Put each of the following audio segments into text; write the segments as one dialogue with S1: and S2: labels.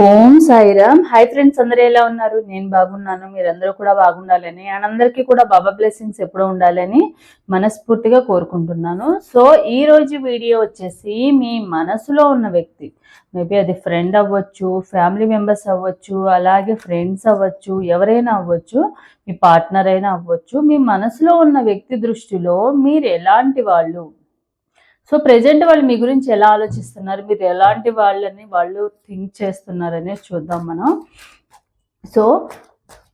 S1: ఓం Sairam. Hi friends అందరూ ఎలా ఉన్నారు? నేను బాగున్నాను మీరందరూ కూడా బాగుండాలని అండ్ అందరికీ కూడా బాబా బ్లెస్సింగ్స్ ఎప్పుడూ ఉండాలని మనస్ఫూర్తిగా కోరుకుంటున్నాను. సో ఈ రోజు వీడియో వచ్చేసి మీ మనసులో ఉన్న వ్యక్తి. మేబీ అది ఫ్రెండ్ అవ్వచ్చు ఫ్యామిలీ మెంబర్స్ అవ్వచ్చు అలాగే ఫ్రెండ్స్ అవ్వచ్చు ఎవరైనా అవ్వచ్చు మీ పార్ట్నర్ అయినా అవ్వచ్చు. మీ మనసులో ఉన్న వ్యక్తి దృష్టిలో మీరు ఎలాంటి వాళ్ళు? సో ప్రెజెంట్ వాళ్ళు మీ గురించి ఎలా ఆలోచిస్తున్నారు? మీరు ఎలాంటి వాళ్ళని వాళ్ళు థింక్ చేస్తున్నారు అనేది చూద్దాం మనం. సో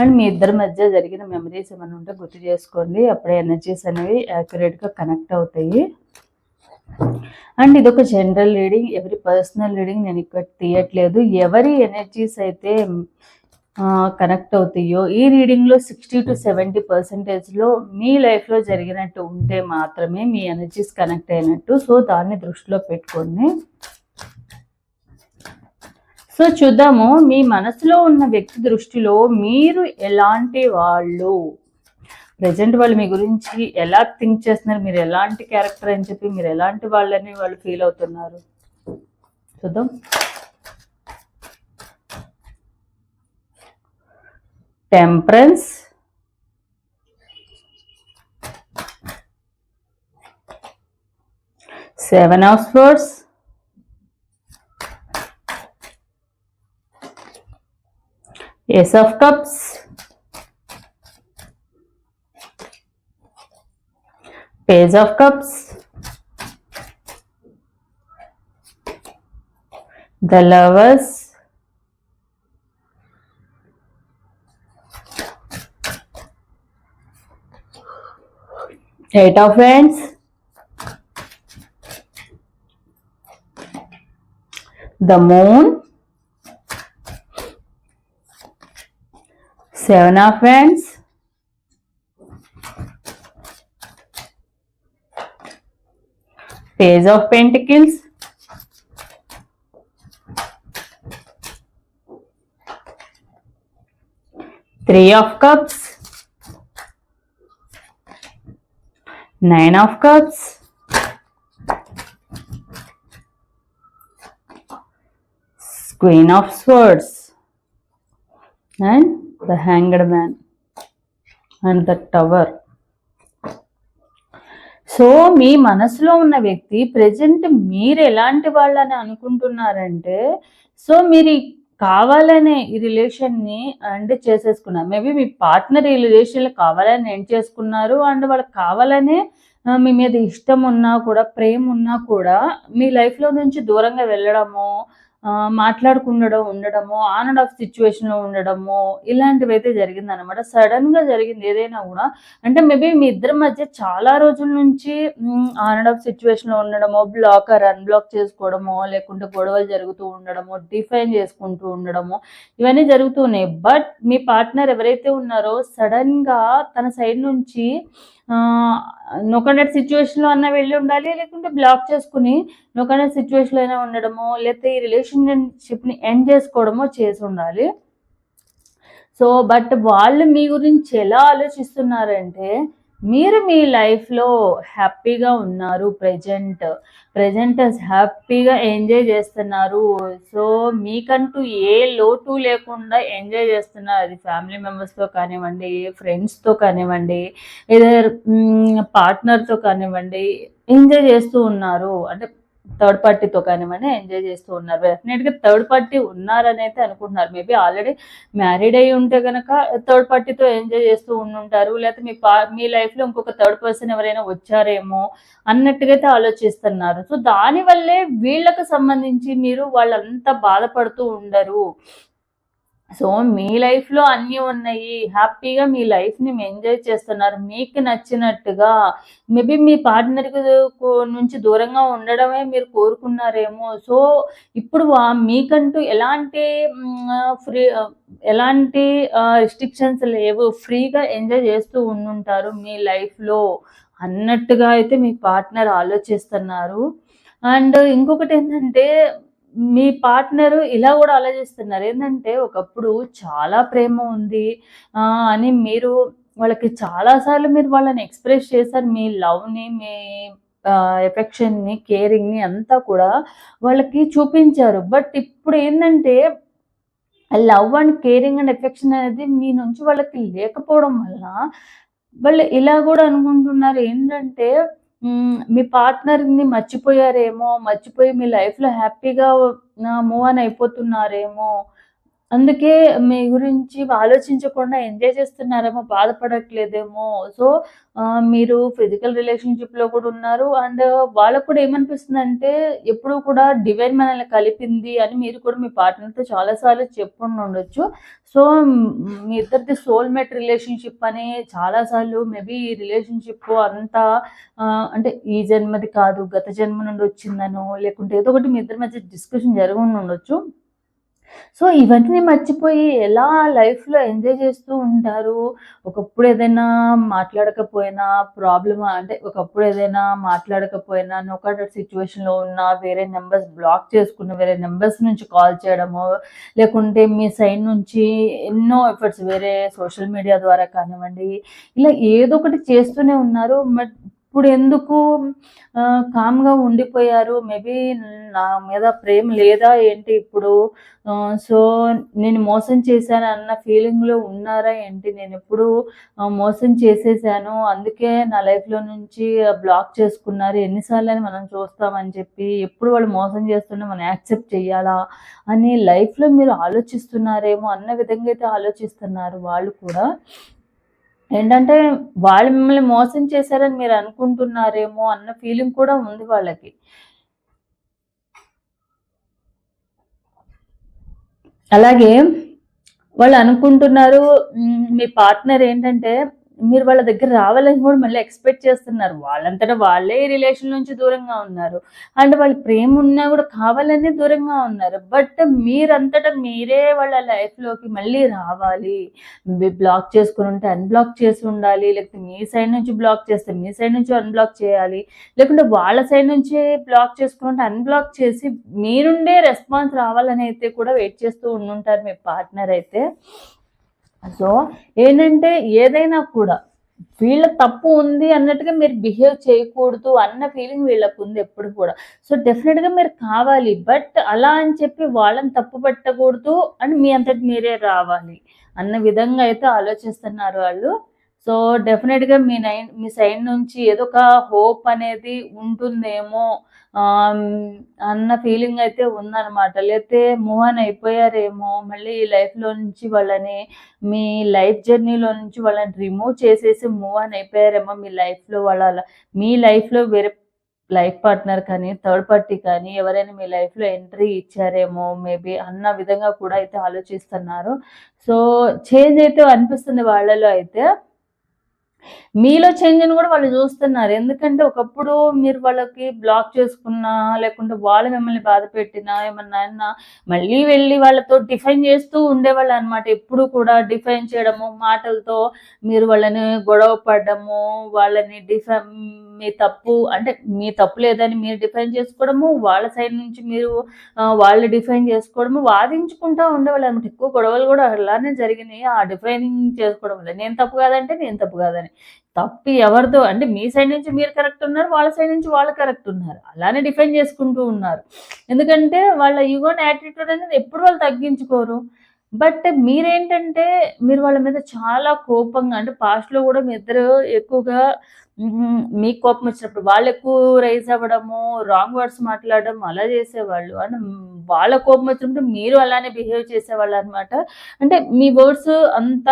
S1: అండ్ మీ ఇద్దరి మధ్య జరిగిన మెమరీస్ ఏమైనా ఉంటే గుర్తు చేసుకోండి. అప్పుడే ఎనర్జీస్ అనేవి యాక్యురేట్గా కనెక్ట్ అవుతాయి. అండ్ ఇది ఒక జనరల్ రీడింగ్ ఎవరి పర్సనల్ రీడింగ్ నేను ఇక్కడ తీయట్లేదు. ఎవరి ఎనర్జీస్ అయితే కనెక్ట్ అవుతాయో ఈ రీడింగ్లో సిక్స్టీ టు సెవెంటీ పర్సెంటేజ్లో మీ లైఫ్లో జరిగినట్టు ఉంటే మాత్రమే మీ ఎనర్జీస్ కనెక్ట్ అయినట్టు. సో దాన్ని దృష్టిలో పెట్టుకోండి. సో చూద్దాము మీ మనసులో ఉన్న వ్యక్తి దృష్టిలో మీరు ఎలాంటి వాళ్ళు? ప్రజెంట్ వాళ్ళు మీ గురించి ఎలా థింక్ చేస్తున్నారు? మీరు ఎలాంటి క్యారెక్టర్ అని చెప్పి మీరు ఎలాంటి వాళ్ళని వాళ్ళు ఫీల్ అవుతున్నారు? చూద్దాం. Temperance seven of sports Ace of Cups, Page of Cups, the Lovers, Eight of Wands, the Moon, Seven of Wands, Page of Pentacles, Three of Cups, Nine of Cups, Queen of Swords, and the Hanged Man, and the Tower. So మీ మనసులో ఉన్న వ్యక్తి present మీరు ఎలాంటి వాళ్ళని అనుకుంటున్నారంటే so మీరు కావాలనే ఈ రిలేషన్ని అండ్ చేసేసుకున్నారు మేబీ మీ పార్ట్నర్ ఈ రిలేషన్లో కావాలని ఎండ్ చేసుకున్నారు అండ్ వాళ్ళకి కావాలనే మీ మీద ఇష్టం ఉన్నా కూడా ప్రేమ ఉన్నా కూడా మీ లైఫ్లో నుంచి దూరంగా వెళ్ళడము మాట్లాడుకుండడం ఉండడము ఆన్ అండ్ ఆఫ్ సిచ్యువేషన్లో ఉండడము ఇలాంటివి అయితే జరిగింది అనమాట సడన్గా జరిగింది ఏదైనా కూడా. అంటే మేబీ మీ ఇద్దరి మధ్య చాలా రోజుల నుంచి ఆన్ అండ్ ఆఫ్ సిచ్యువేషన్లో ఉండడము బ్లాకర్ అన్బ్లాక్ చేసుకోవడము లేకుంటే గొడవలు జరుగుతూ ఉండడము డిఫైన్ చేసుకుంటూ ఉండడము ఇవన్నీ జరుగుతూ ఉన్నాయి బట్ మీ పార్ట్నర్ ఎవరైతే ఉన్నారో సడన్గా తన సైడ్ నుంచి నొకనట్ సిచ్యువేషన్లో అన్న వెళ్ళి ఉండాలి లేకుంటే బ్లాక్ చేసుకుని నొకనట్ సిచ్యువేషన్లో అయినా ఉండడమో లేకపోతే ఈ రిలేషన్షిప్ని ఎండ్ చేసుకోవడమో చేసి ఉండాలి. సో బట్ వాళ్ళు మీ గురించి ఎలా ఆలోచిస్తున్నారంటే మీరు మీ లైఫ్లో హ్యాపీగా ఉన్నారు ప్రజెంట్ ప్రజెంట్ హ్యాపీగా ఎంజాయ్ చేస్తున్నారు. సో మీకంటూ ఏ లోటు లేకుండా ఎంజాయ్ చేస్తున్నారు. అది ఫ్యామిలీ మెంబర్స్తో కానివ్వండి ఫ్రెండ్స్తో కానివ్వండి ఏదైనా పార్ట్నర్తో mm, కానివ్వండి ఎంజాయ్ చేస్తూ ఉన్నారు. అంటే థర్డ్ పార్టీతో కానివ్వండి ఎంజాయ్ చేస్తూ ఉన్నారు. డెఫినెట్గా థర్డ్ పార్టీ ఉన్నారని అయితే అనుకుంటున్నారు. మేబీ ఆల్రెడీ మ్యారీడ్ అయి ఉంటే కనుక థర్డ్ పార్టీతో ఎంజాయ్ చేస్తూ ఉండుంటారు. లేకపోతే మీ పా మీ లైఫ్లో ఇంకొక థర్డ్ పర్సన్ ఎవరైనా వచ్చారేమో అన్నట్టుగా అయితే ఆలోచిస్తున్నారు. సో దానివల్లే వీళ్ళకు సంబంధించి మీరు వాళ్ళంతా బాధపడుతూ ఉండరు. సో మీ లైఫ్లో అన్నీ ఉన్నాయి. హ్యాపీగా మీ లైఫ్ని ఎంజాయ్ చేస్తున్నారు. మీకు నచ్చినట్టుగా మేబీ మీ పార్ట్నర్కి నుంచి దూరంగా ఉండడమే మీరు కోరుకున్నారేమో. సో ఇప్పుడు వా- మీకంటూ ఎలాంటి ఫ్రీ ఎలాంటి రిస్ట్రిక్షన్స్ లేవు. ఫ్రీగా ఎంజాయ్ చేస్తూ ఉండుంటారు మీ లైఫ్లో అన్నట్టుగా అయితే మీ పార్ట్నర్ ఆలోచిస్తున్నారు. అండ్ ఇంకొకటి ఏంటంటే మీ పార్ట్నర్ ఇలా కూడా ఆలోచిస్తున్నారు. ఏంటంటే ఒకప్పుడు చాలా ప్రేమ ఉంది అని మీరు వాళ్ళకి చాలాసార్లు మీరు వాళ్ళని ఎక్స్ప్రెస్ చేశారు. మీ లవ్ని మీ ఎఫెక్షన్ని కేరింగ్ని అంతా కూడా వాళ్ళకి చూపించారు. బట్ ఇప్పుడు ఏంటంటే love and caring and affection అనేది మీ నుంచి వాళ్ళకి లేకపోవడం వల్ల వాళ్ళు ఇలా కూడా అనుకుంటున్నారు. ఏంటంటే మీ పార్ట్నర్ని మర్చిపోయారేమో మర్చిపోయి మీ లైఫ్లో హ్యాపీగా మూవ్ ఆన్ అయిపోతున్నారేమో. అందుకే మీ గురించి ఆలోచించకుండా ఎంజాయ్ చేస్తున్నారేమో బాధపడట్లేదేమో. సో మీరు ఫిజికల్ రిలేషన్షిప్లో కూడా ఉన్నారు. అండ్ వాళ్ళకు కూడా ఏమనిపిస్తుంది అంటే ఎప్పుడు కూడా డివైన్ మనల్ని కలిపింది అని మీరు కూడా మీ పార్ట్నర్తో చాలాసార్లు చెప్పుకుని ఉండొచ్చు. సో మీ ఇద్దరిది సోల్మేట్ రిలేషన్షిప్ అని చాలాసార్లు మేబీ ఈ రిలేషన్షిప్ అంతా అంటే ఈ జన్మది కాదు గత జన్మ నుండి వచ్చిందనో లేకుంటే ఏదో ఒకటి మీ ఇద్దరి మధ్య డిస్కషన్ జరగకుండా ఉండొచ్చు. సో ఇవన్నీ మర్చిపోయి ఎలా లైఫ్లో ఎంజాయ్ చేస్తూ ఉంటారు? ఒకప్పుడు ఏదైనా మాట్లాడకపోయినా ప్రాబ్లమ్ అంటే ఒకప్పుడు ఏదైనా మాట్లాడకపోయినా ఒక సిచ్యువేషన్లో ఉన్న వేరే నెంబర్స్ బ్లాక్ చేసుకున్న వేరే నెంబర్స్ నుంచి కాల్ చేయడము లేకుంటే మీ సైడ్ నుంచి ఎన్నో ఎఫర్ట్స్ వేరే సోషల్ మీడియా ద్వారా కానివ్వండి ఇలా ఏదో ఒకటి చేస్తూనే ఉన్నారు. బట్ ఇప్పుడు ఎందుకు కామ్గా ఉండిపోయారు? మేబీ నా మీద ప్రేమ లేదా ఏంటి ఇప్పుడు? సో నేను మోసం చేశాను అన్న ఫీలింగ్లో ఉన్నారా ఏంటి? నేను ఎప్పుడు మోసం చేసేసాను. అందుకే నా లైఫ్లో నుంచి బ్లాక్ చేసుకున్నారు. ఎన్నిసార్లు అని మనం చూస్తామని చెప్పి ఎప్పుడు వాళ్ళు మోసం చేస్తున్నా మనం యాక్సెప్ట్ చేయాలా అని లైఫ్లో మీరు ఆలోచిస్తున్నారేమో అన్న విధంగా అయితే ఆలోచిస్తున్నారు వాళ్ళు కూడా. ఏంటంటే వాళ్ళు మిమ్మల్ని మోసం చేశారని మీరు అనుకుంటున్నారేమో అన్న ఫీలింగ్ కూడా ఉంది వాళ్ళకి. అలాగే వాళ్ళు అనుకుంటున్నారు మీ పార్ట్నర్ ఏంటంటే మీరు వాళ్ళ దగ్గర రావాలని కూడా మళ్ళీ ఎక్స్పెక్ట్ చేస్తున్నారు. వాళ్ళంతటా వాళ్ళే రిలేషన్ నుంచి దూరంగా ఉన్నారు. అండ్ వాళ్ళ ప్రేమ ఉన్నా కూడా కావాలనే దూరంగా ఉన్నారు. బట్ మీరంతటా మీరే వాళ్ళ లైఫ్లోకి మళ్ళీ రావాలి. బ్లాక్ చేసుకుని ఉంటే అన్బ్లాక్ చేసి ఉండాలి. లేకపోతే మీ సైడ్ నుంచి బ్లాక్ చేస్తే మీ సైడ్ నుంచి అన్బ్లాక్ చేయాలి. లేకుంటే వాళ్ళ సైడ్ నుంచి బ్లాక్ చేసుకుంటే అన్బ్లాక్ చేసి మీరుండే రెస్పాన్స్ రావాలని అయితే కూడా వెయిట్ చేస్తూ ఉండుంటారు మీ పార్ట్నర్ అయితే. సో ఏంటంటే ఏదైనా కూడా వీళ్ళ తప్పు ఉంది అన్నట్టుగా మీరు బిహేవ్ చేయకూడదు అన్న ఫీలింగ్ వీళ్ళకు ఉంది ఎప్పుడు కూడా. సో డెఫినెట్గా మీరు కావాలి బట్ అలా అని చెప్పి వాళ్ళని తప్పు పట్టకూడదు అని మీ అంతటి మీరే రావాలి అన్న విధంగా అయితే ఆలోచిస్తున్నారు వాళ్ళు. సో డెఫినెట్గా మీ నై మీ సైడ్ నుంచి ఏదో ఒక హోప్ అనేది ఉంటుందేమో అన్న ఫీలింగ్ అయితే ఉందన్నమాట. లేకపోతే మూవ్ ఆన్ అయిపోయారేమో మళ్ళీ ఈ లైఫ్లో నుంచి వాళ్ళని మీ లైఫ్ జర్నీలో నుంచి వాళ్ళని రిమూవ్ చేసేసి మూవ్ ఆన్ అయిపోయారేమో మీ లైఫ్లో వాళ్ళ మీ లైఫ్లో వేరే లైఫ్ పార్ట్నర్ కానీ థర్డ్ పార్టీ కానీ ఎవరైనా మీ లైఫ్లో ఎంట్రీ ఇచ్చారేమో మేబీ అన్న విధంగా కూడా అయితే ఆలోచిస్తున్నారు. సో చేంజ్ అయితే అనిపిస్తుంది వాళ్ళలో అయితే. మీలో చేంజ్ అని కూడా వాళ్ళు చూస్తున్నారు. ఎందుకంటే ఒకప్పుడు మీరు వాళ్ళకి బ్లాక్ చేసుకున్నా లేకుంటే వాళ్ళు మిమ్మల్ని బాధ పెట్టినా ఏమన్నా అన్నా మళ్ళీ వెళ్ళి వాళ్ళతో డిఫైన్ చేస్తూ ఉండేవాళ్ళు అనమాట ఎప్పుడు కూడా డిఫైన్ చేయడము మాటలతో మీరు వాళ్ళని గొడవ పడడము వాళ్ళని డిఫై మీ తప్పు అంటే మీ తప్పు లేదని మీరు డిఫైన్ చేసుకోవడము వాళ్ళ సైడ్ నుంచి మీరు వాళ్ళు డిఫైన్ చేసుకోవడము వాదించుకుంటూ ఉండేవాళ్ళు అనమాట ఎక్కువ గొడవలు కూడా అలానే జరిగినాయి. ఆ డిఫైనింగ్ చేసుకోవడం వల్ల నేను తప్పు కాదంటే నేను తప్పు కాదని. తప్పు ఎవరిదో అంటే మీ సైడ్ నుంచి మీరు కరెక్ట్ ఉన్నారు వాళ్ళ సైడ్ నుంచి వాళ్ళు కరెక్ట్ ఉన్నారు. అలానే డిఫైన్ చేసుకుంటూ ఉన్నారు. ఎందుకంటే వాళ్ళ ఈగోన్ యాటిట్యూడ్ అనేది ఎప్పుడు వాళ్ళు తగ్గించుకోరు. బట్ మీరేంటంటే మీరు వాళ్ళ మీద చాలా కోపంగా అంటే పాస్ట్లో కూడా మీ ఇద్దరు ఎక్కువగా మీకు కోపం వచ్చినప్పుడు వాళ్ళు ఎక్కువ రైజ్ అవ్వడము రాంగ్ వర్డ్స్ మాట్లాడడం అలా చేసేవాళ్ళు. అంటే వాళ్ళ కోపం వచ్చినప్పుడు మీరు అలానే బిహేవ్ చేసేవాళ్ళు అనమాట అంటే మీ వర్డ్స్ అంత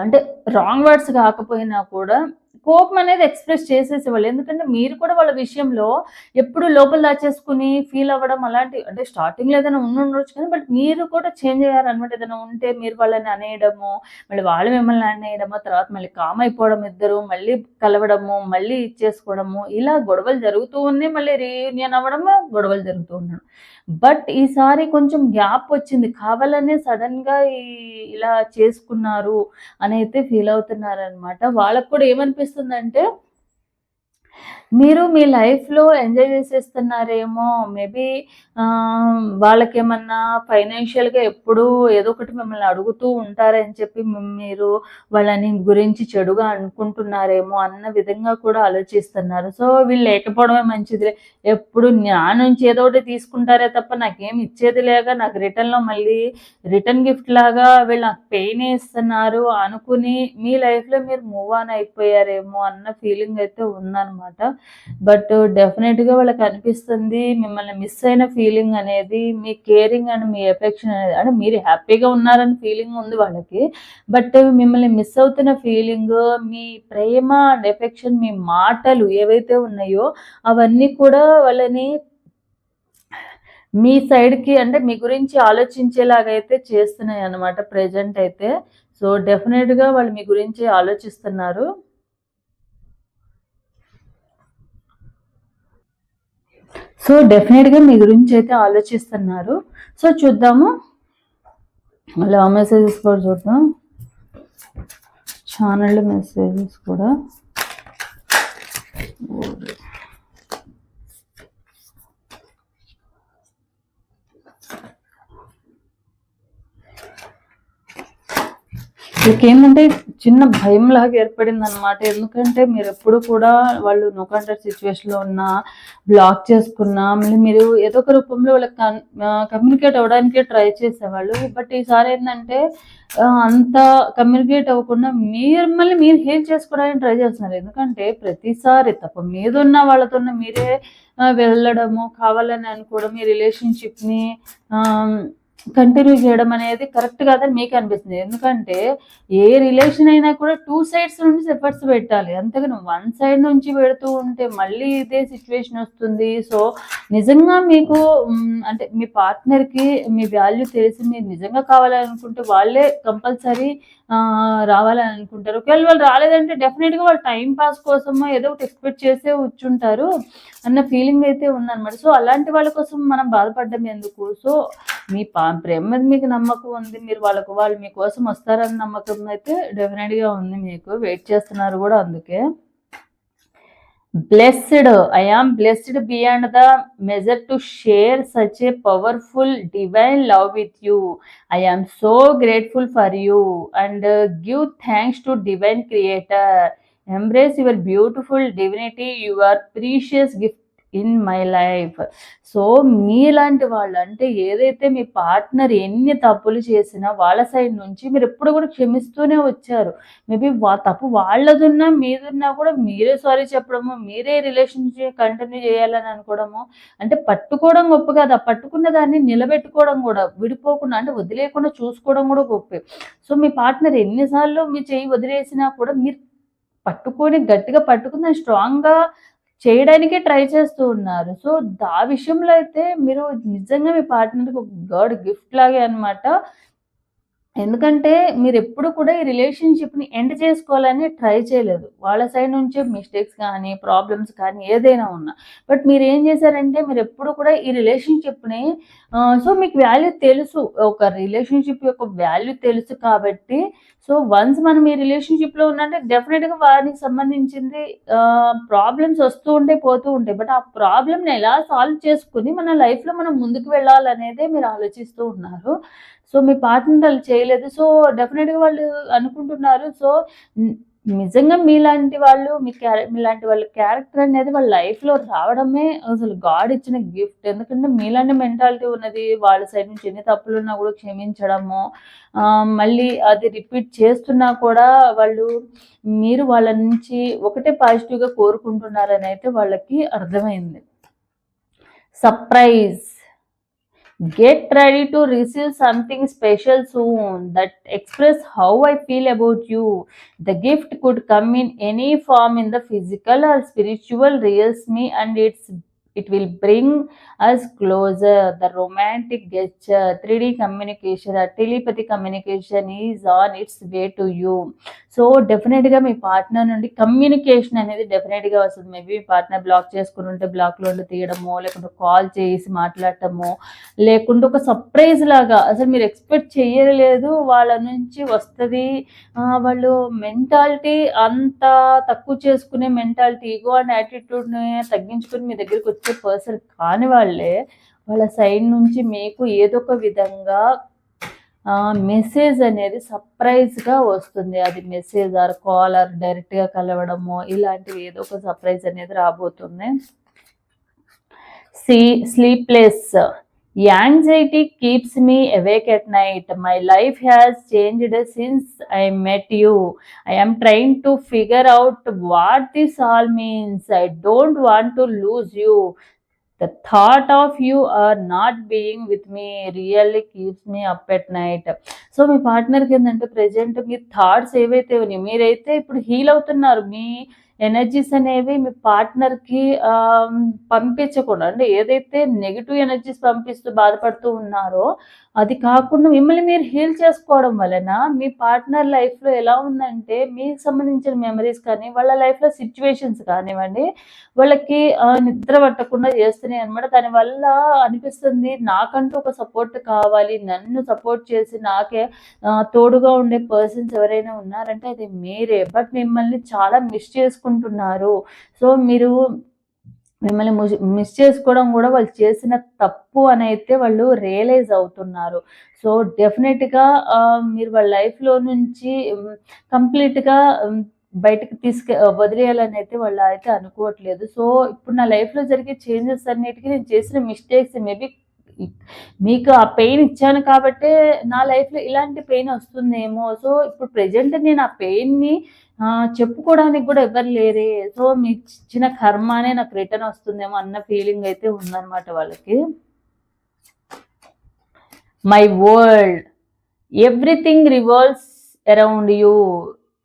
S1: అంటే రాంగ్ వర్డ్స్ కాకపోయినా కూడా కోపం అనేది ఎక్స్ప్రెస్ చేసేసేవాళ్ళు. ఎందుకంటే మీరు కూడా వాళ్ళ విషయంలో ఎప్పుడు లోపల దాచేసుకుని ఫీల్ అవ్వడం అలాంటి అంటే స్టార్టింగ్లో ఏదైనా ఉండొచ్చు కానీ బట్ మీరు కూడా చేంజ్ అయ్యారనమాట ఏదైనా ఉంటే మీరు వాళ్ళని అనేయడము మళ్ళీ వాళ్ళు మిమ్మల్ని అనేయడము తర్వాత మళ్ళీ కామ్ అయిపోవడం ఇద్దరు మళ్ళీ కలవడము మళ్ళీ ఇచ్చేసుకోవడము ఇలా గొడవలు జరుగుతూ ఉన్నాయి మళ్ళీ రీయూనియన్ అవ్వడము గొడవలు జరుగుతూ ఉండడం. బట్ ఈసారి కొంచెం గ్యాప్ వచ్చింది. కావాలనే సడన్గా ఇలా చేసుకున్నారు అని అయితే ఫీల్ అవుతున్నారనమాట వాళ్ళకు కూడా ఏమనిపిస్తుందంటే మీరు మీ లైఫ్లో ఎంజాయ్ చేసేస్తున్నారేమో మేబీ వాళ్ళకేమన్నా ఫైనాన్షియల్గా ఎప్పుడూ ఏదో ఒకటి మిమ్మల్ని అడుగుతూ ఉంటారని చెప్పి మీరు వాళ్ళని గురించి చెడుగా అనుకుంటున్నారేమో అన్న విధంగా కూడా ఆలోచిస్తున్నారు. సో వీళ్ళు లేకపోవడమే మంచిదిలే. ఎప్పుడు నా నుంచి ఏదో ఒకటి తీసుకుంటారే తప్ప నాకేం ఇచ్చేది లేక నాకు రిటర్న్లో మళ్ళీ రిటర్న్ గిఫ్ట్ లాగా వీళ్ళు నాకు పెయిన్ ఇస్తున్నారు అనుకుని మీ లైఫ్లో మీరు మూవ్ ఆన్ అయిపోయారేమో అన్న ఫీలింగ్ అయితే ఉందన్నమాట. బట్ డెఫినెట్గా వాళ్ళకి అనిపిస్తుంది మిమ్మల్ని మిస్ అయిన ఫీలింగ్ అనేది మీ కేరింగ్ అండ్ మీ ఎఫెక్షన్ అనేది అంటే మీరు హ్యాపీగా ఉన్నారని ఫీలింగ్ ఉంది వాళ్ళకి బట్ మిమ్మల్ని మిస్ అవుతున్న ఫీలింగ్ మీ ప్రేమ అండ్ ఎఫెక్షన్ మీ మాటలు ఏవైతే ఉన్నాయో అవన్నీ కూడా వాళ్ళని మీ సైడ్కి అంటే మీ గురించి ఆలోచించేలాగైతే చేస్తున్నాయి అన్నమాట ప్రెజెంట్ అయితే. సో డెఫినెట్గా వాళ్ళు మీ గురించి ఆలోచిస్తున్నారు. సో డెఫినెట్గా మీ గురించి అయితే ఆలోచిస్తున్నారు. సో చూద్దాము. మళ్ళీ మెసేజెస్ కూడా చూద్దాం. ఛానల్ మెసేజెస్ కూడా. వీళ్ళకి చిన్న భయం లాగా ఏర్పడింది అనమాట ఎందుకంటే మీరు ఎప్పుడు కూడా వాళ్ళు నొకంటర్ సిచ్యువేషన్ సిచ్యువేషన్లో ఉన్నా బ్లాక్ చేసుకున్నా మళ్ళీ మీరు ఏదో ఒక రూపంలో వాళ్ళకి కమ్యూనికేట్ అవ్వడానికి ట్రై చేసేవాళ్ళు. బట్ ఈసారి ఏంటంటే అంత కమ్యూనికేట్ అవ్వకుండా మీరు మళ్ళీ మీరు హీల్ చేసుకోవడానికి ట్రై చేస్తున్నారు. ఎందుకంటే ప్రతిసారి తప్ప మీదున్న వాళ్ళతో మీరే వెళ్ళడము కావాలని అనుకోవడం మీ రిలేషన్షిప్ని కంటిన్యూ చేయడం అనేది కరెక్ట్ కాదని మీకు అనిపిస్తుంది. ఎందుకంటే ఏ రిలేషన్ అయినా కూడా టూ సైడ్స్ నుండి ఎఫర్ట్స్ పెట్టాలి. అంతేగాని వన్ సైడ్ నుంచి పెడుతూ ఉంటే మళ్ళీ ఇదే సిచ్యువేషన్ వస్తుంది. సో నిజంగా మీకు అంటే మీ పార్ట్నర్కి మీ వాల్యూ తెలిసి మీరు నిజంగా కావాలనుకుంటే వాళ్ళే కంపల్సరీ రావాలని అనుకుంటారు ఒకవేళ వాళ్ళు రాలేదంటే డెఫినెట్గా వాళ్ళు టైం పాస్ కోసమో ఏదో ఒకటి ఎక్స్పెక్ట్ చేసే వచ్చుంటారు అన్న ఫీలింగ్ అయితే ఉందన్నమాట. సో అలాంటి వాళ్ళ కోసం మనం బాధపడ్డం ఎందుకు? సో మీ పా ప్రేమ మీద మీకు నమ్మకం ఉంది. మీరు వాళ్ళకు వాళ్ళు మీకోసం వస్తారన్న నమ్మకం అయితే డెఫినెట్గా ఉంది మీకు. వెయిట్ చేస్తున్నారు కూడా అందుకే. Blessed i am blessed beyond the measure to share such a powerful divine love with you. I am so grateful for you and uh, give thanks to divine creator. Embrace your beautiful divinity your precious gift in my life. So మీలాంటి వాళ్ళు అంటే ఏదైతే మీ partner ఎన్ని తప్పులు చేసినా వాళ్ళ side నుంచి మీరు ఎప్పుడు కూడా క్షమిస్తూనే వచ్చారు. మేబీ వా తప్పు వాళ్ళదున్నా మీదున్నా కూడా మీరే సారీ చెప్పడము మీరే రిలేషన్షిప్ కంటిన్యూ చేయాలని అనుకోవడము అంటే పట్టుకోవడం గొప్ప కాదు. పట్టుకున్న దాన్ని నిలబెట్టుకోవడం కూడా విడిపోకుండా అంటే వదిలేయకుండా చూసుకోవడం కూడా గొప్పే. సో మీ పార్ట్నర్ ఎన్నిసార్లు మీ చేయి వదిలేసినా కూడా మీరు పట్టుకొని గట్టిగా పట్టుకుని దాన్ని స్ట్రాంగ్గా చేయడానికే ట్రై చేస్తూ ఉన్నారు. సో ఆ విషయంలో అయితే మీరు నిజంగా మీ పార్ట్నర్కి ఒక గాడ్ గిఫ్ట్ లాగే అనమాట ఎందుకంటే మీరు ఎప్పుడు కూడా ఈ రిలేషన్షిప్ని ఎండ్ చేసుకోవాలని ట్రై చేయలేదు. వాళ్ళ సైడ్ నుంచే మిస్టేక్స్ కానీ ప్రాబ్లమ్స్ కానీ ఏదైనా ఉన్నా. బట్ మీరు ఏం చేశారంటే మీరు ఎప్పుడు కూడా ఈ రిలేషన్షిప్ని సో మీకు వాల్యూ తెలుసు. ఒక రిలేషన్షిప్ యొక్క వాల్యూ తెలుసు కాబట్టి సో వన్స్ మనం ఈ రిలేషన్షిప్లో ఉన్నంటే డెఫినెట్గా వారికి సంబంధించింది ప్రాబ్లమ్స్ వస్తూ ఉంటాయి పోతూ ఉంటాయి బట్ ఆ ప్రాబ్లమ్ని ఎలా సాల్వ్ చేసుకుని మన లైఫ్లో మనం ముందుకు వెళ్ళాలనేదే మీరు ఆలోచిస్తూ ఉన్నారు. సో మీ పార్ట్నర్ వాళ్ళు చేయలేదు. సో డెఫినెట్గా వాళ్ళు అనుకుంటున్నారు. సో నిజంగా మీలాంటి వాళ్ళు మీ క్యారె మీలాంటి వాళ్ళ క్యారెక్టర్ అనేది వాళ్ళ లైఫ్లో రావడమే అసలు గాడ్ ఇచ్చిన గిఫ్ట్ ఎందుకంటే మీలాంటి మెంటాలిటీ ఉన్నది వాళ్ళ సైడ్ నుంచి ఎన్ని తప్పులు ఉన్నా కూడా క్షమించడము. మళ్ళీ అది రిపీట్ చేస్తున్నా కూడా వాళ్ళు మీరు వాళ్ళ నుంచి ఒకటే పాజిటివ్గా కోరుకుంటున్నారని అయితే వాళ్ళకి అర్థమైంది. Surprise Get ready to receive something special soon that express how I feel about you. The gift could come in any form in the physical or spiritual reals me and it's it will bring us closer. The romantic gesture, 3D communication, or telepathy communication is on its way to you. So డెఫినెట్గా మీ partner నుండి communication అనేది డెఫినెట్గా వస్తుంది maybe మీ partner black చేసుకుని ఉంటే బ్లాక్లో ఉండి తీయడమో లేకుంటే కాల్ చేసి మాట్లాడటము లేకుంటే ఒక సర్ప్రైజ్ లాగా అసలు మీరు ఎక్స్పెక్ట్ చేయలేదు వాళ్ళ నుంచి వస్తుంది వాళ్ళు మెంటాలిటీ అంత తక్కువ చేసుకునే మెంటాలిటీ ఈగో అండ్ యాటిట్యూడ్ని తగ్గించుకుని మీ దగ్గరికి వచ్చే పర్సన్ కాని వాళ్ళే వాళ్ళ సైడ్ నుంచి మీకు ఏదో ఒక విధంగా మెసేజ్ అనేది సర్ప్రైజ్గా వస్తుంది. అది మెసేజ్ ఆర్ కాల్ ఆర్ డైరెక్ట్గా కలవడము ఇలాంటివి ఏదో ఒక సర్ప్రైజ్ అనేది రాబోతుంది. See sleepless anxiety keeps me awake at night my life has changed since I met you I am trying to figure out what this all means I don't want to lose you the thought of you are not being with me really keeps me up at night so మీ పార్ట్నర్కి ఏంటంటే present మీ thoughts ఏవైతే ఉన్నాయి మీరైతే ఇప్పుడు heal అవుతున్నారు. మీ energies అనేవి మీ పార్ట్నర్కి పంపించకుండా అంటే ఏదైతే నెగిటివ్ ఎనర్జీస్ పంపిస్తూ బాధపడుతూ ఉన్నారో అది కాకుండా మిమ్మల్ని మీరు హీల్ చేసుకోవడం వలన మీ పార్ట్నర్ లైఫ్లో ఎలా ఉందంటే మీకు సంబంధించిన మెమరీస్ కానీ వాళ్ళ లైఫ్లో సిచ్యువేషన్స్ కానివ్వండి వాళ్ళకి నిద్ర పట్టకుండా చేస్తున్నాయి అనమాట దానివల్ల అనిపిస్తుంది నాకంటూ ఒక సపోర్ట్ కావాలి నన్ను సపోర్ట్ చేసి నాకే తోడుగా ఉండే పర్సన్స్ ఎవరైనా ఉన్నారంటే అది మీరే. బట్ మిమ్మల్ని చాలా మిస్ చేసుకుంటున్నారు. సో మీరు మిమ్మల్ని మిస్ చేసుకోవడం కూడా వాళ్ళు చేసిన తప్పు అని అయితే వాళ్ళు రియలైజ్ అవుతున్నారు. సో డెఫినెట్గా మీరు వాళ్ళ లైఫ్లో నుంచి కంప్లీట్గా బయటకు తీసుకె వదిలేయాలని అయితే వాళ్ళు అయితే అనుకోవట్లేదు. సో ఇప్పుడు నా లైఫ్లో జరిగే చేంజెస్ అన్నిటికీ నేను చేసిన మిస్టేక్స్ మేబీ మీకు ఆ పెయిన్ ఇచ్చాను కాబట్టే నా లైఫ్లో ఇలాంటి పెయిన్ వస్తుందేమో. సో ఇప్పుడు ప్రజెంట్ నేను ఆ పెయిన్ని చెప్పుకోవడానికి కూడా ఎవరు లేరే. సో మీ ఇచ్చిన కర్మ అనే నాకు రిటర్న్ వస్తుందేమో అన్న ఫీలింగ్ అయితే ఉందన్నమాట వాళ్ళకి. My world everything revolves around you.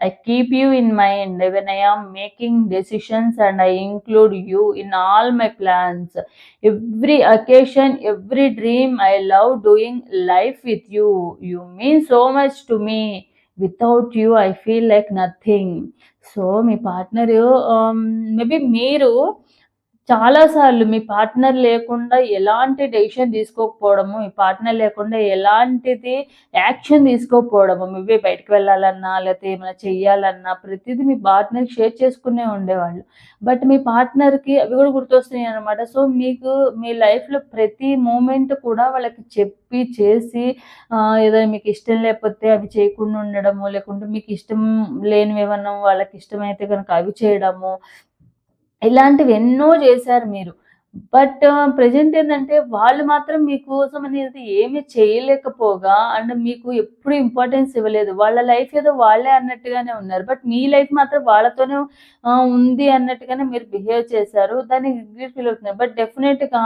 S1: I keep you in mind when I am making decisions and I include you in all my plans. Every occasion every dream I love doing life with you. You mean so much to me. Without you, I feel like nothing. So me partner maybe మీరు చాలాసార్లు మీ partner లేకుండా ఎలాంటి decision తీసుకోకపోవడము మీ partner లేకుండా ఎలాంటిది action తీసుకోకపోవడము మీవే బయటకు వెళ్ళాలన్నా లేకపోతే ఏమైనా చెయ్యాలన్నా ప్రతిదీ మీ పార్ట్నర్ షేర్ చేసుకునే ఉండేవాళ్ళు. బట్ మీ పార్ట్నర్కి అవి కూడా గుర్తొస్తున్నాయి అనమాట సో మీకు మీ లైఫ్లో ప్రతి మూమెంట్ కూడా వాళ్ళకి చెప్పి చేసి ఏదైనా మీకు ఇష్టం లేకపోతే అవి చేయకుండా ఉండడము లేకుంటే మీకు ఇష్టం లేనివి ఏమన్నా వాళ్ళకి ఇష్టమైతే కనుక అవి చేయడము ఇలాంటివి ఎన్నో చేశారు మీరు. బట్ ప్రజెంట్ ఏంటంటే వాళ్ళు మాత్రం మీకోసం అనేది ఏమి చేయలేకపోగా అండ్ మీకు ఎప్పుడు ఇంపార్టెన్స్ ఇవ్వలేదు. వాళ్ళ లైఫ్ ఏదో వాళ్ళే అన్నట్టుగానే ఉన్నారు. బట్ మీ లైఫ్ మాత్రం వాళ్ళతోనే ఉంది అన్నట్టుగానే మీరు బిహేవ్ చేశారు. దాన్ని రిగ్రెట్ ఫీల్ అవుతున్నారు. బట్ డెఫినెట్గా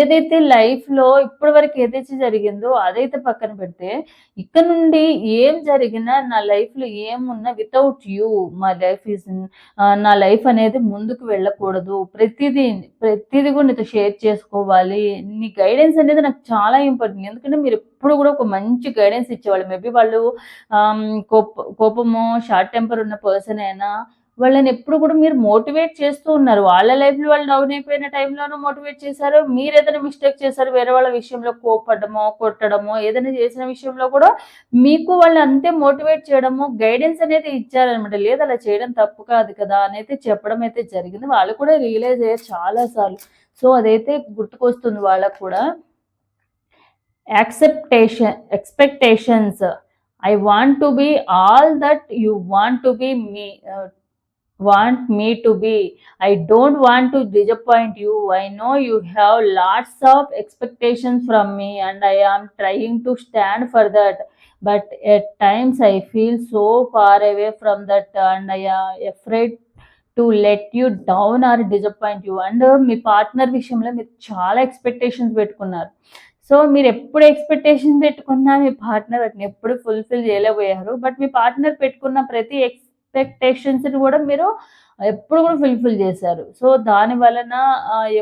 S1: ఏదైతే లైఫ్లో ఇప్పటి వరకు ఏదైతే జరిగిందో అదైతే పక్కన పెడితే ఇక్కడ నుండి ఏం జరిగినా నా లైఫ్లో ఏమున్నా వితౌట్ యూ మా లైఫ్ ఈజ్ నా లైఫ్ అనేది ముందుకు వెళ్ళకూడదు. ప్రతిదీ ప్రతిదీ కూడా నీతో షేర్ చేసుకోవాలి. నీ గైడెన్స్ అనేది నాకు చాలా ఇంపార్టెంట్ ఎందుకంటే మీరు ఎప్పుడు కూడా ఒక మంచి గైడెన్స్ ఇచ్చేవాళ్ళు. మేబీ వాళ్ళు కోప కోపము షార్ట్ టెంపర్ ఉన్న పర్సన్ అయినా వాళ్ళని ఎప్పుడు కూడా మీరు మోటివేట్ చేస్తూ ఉన్నారు. వాళ్ళ లైఫ్లో వాళ్ళు డౌన్ అయిపోయిన టైంలోనూ మోటివేట్ చేశారు. మీరు ఏదైనా మిస్టేక్ చేశారు వేరే వాళ్ళ విషయంలో కోపడమో కొట్టడమో ఏదైనా చేసిన విషయంలో కూడా మీకు వాళ్ళు అంతే మోటివేట్ చేయడము గైడెన్స్ అనేది ఇచ్చారనమాట. లేదు అలా చేయడం తప్పు కాదు కదా అని అయితే చెప్పడం అయితే జరిగింది. వాళ్ళు కూడా రియలైజ్ అయ్యారు చాలాసార్లు. సో అదైతే గుర్తుకొస్తుంది వాళ్ళకు కూడా. Acceptation expectations I want to be all that you want to be me want me to be I don't want to disappoint you I know you have lots of expectations from me and I am trying to stand for that but at times I feel so far away from that and I afraid to let you down or disappoint you and me partner విషయంలో మీరు చాలా expectations పెట్టుకున్నారు. So మీరు ఎప్పుడు expectation పెట్టుకున్నా మీ partner వాటిని ఎప్పుడు fulfil చేయలేకపోయారు. బట్ మీ పార్ట్నర్ పెట్టుకున్న ప్రతి ఎక్స్ ఎక్స్పెక్టేషన్స్ని కూడా మీరు ఎప్పుడు కూడా ఫుల్ఫిల్ చేశారు. సో దాని వలన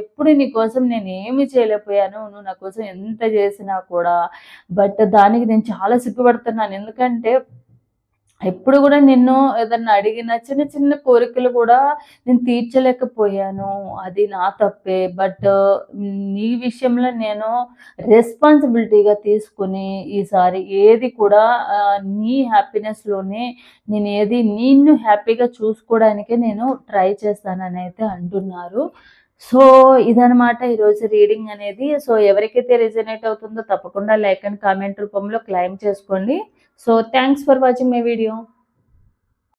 S1: ఎప్పుడు నీ కోసం నేను ఏమి చేయలేకపోయాను నువ్వు నా కోసం ఎంత చేసినా కూడా బట్ దానికి నేను చాలా సిగ్గుపడుతున్నాను. ఎందుకంటే ఎప్పుడు కూడా నిన్ను ఏదన్నా అడిగిన చిన్న చిన్న కోరికలు కూడా నేను తీర్చలేకపోయాను. అది నా తప్పే. బట్ నీ విషయంలో నేను రెస్పాన్సిబిలిటీగా తీసుకుని ఈసారి ఏది కూడా నీ హ్యాపీనెస్లోనే నేను ఏది నిన్ను హ్యాపీగా చూసుకోవడానికే నేను ట్రై చేస్తానని అయితే అంటున్నారు. సో ఇదనమాట ఈరోజు రీడింగ్ అనేది. సో ఎవరికైతే రిజనేట్ అవుతుందో తప్పకుండా లైక్ అండ్ కామెంట్ రూపంలో క్లైమ్ చేసుకోండి. So thanks for watching my video